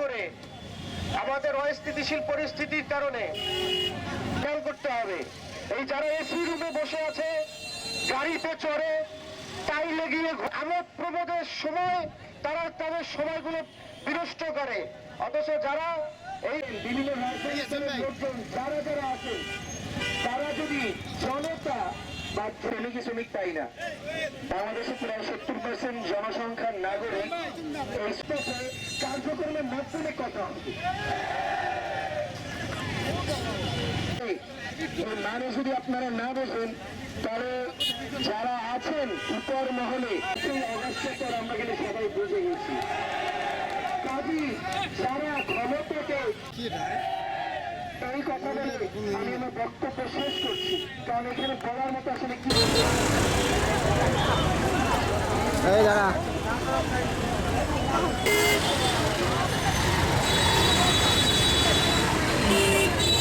করে আমাদের অস্থিতিশীল পরিস্থিতির কারণে খেয়াল করতে হবে। এই যারা এসি রুমে বসে আছে, গাড়িতে চড়ে, তাই লেগিয়ে আমোদ প্রমোদের সময় তারা তাদের সময়গুলো বিনষ্ট করে। অথচ যারা এই বিভিন্ন যারা যারা আছে, তারা যদি জনতা বা শ্রমিক শ্রমিক তাই না, বাংলাদেশে প্রায় সত্তর পার্সেন্ট জনসংখ্যার নাগরিক এই কার্যক্রমের মাধ্যমে কথা হবে মানে যদি আপনারা না বোঝেন তাহলে যারা আছেন উপর মহলে সেই অগস্টের আমরা কিন্তু সবাই বুঝে গেছি। কাজী যারা ক্ষমতাকে এই কথা বলে আমি আমার বক্তব্য শেষ করছি। কারণ এখানে বলার মতো আসলে কি এই দাঁড়া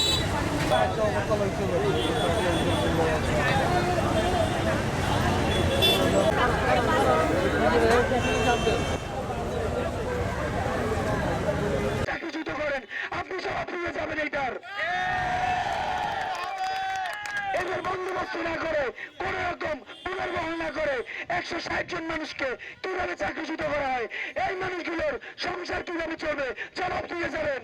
চাকরিচ্যুত করেন এদের বন্দোবস্ত না করে কোন রকম পুনর্বহন করে একশো ষাট জন মানুষকে কীভাবে চাকরিচ্যুত করা হয় এই মানুষগুলোর সংসার কীভাবে চলবে? জবাব দিয়ে যাবেন।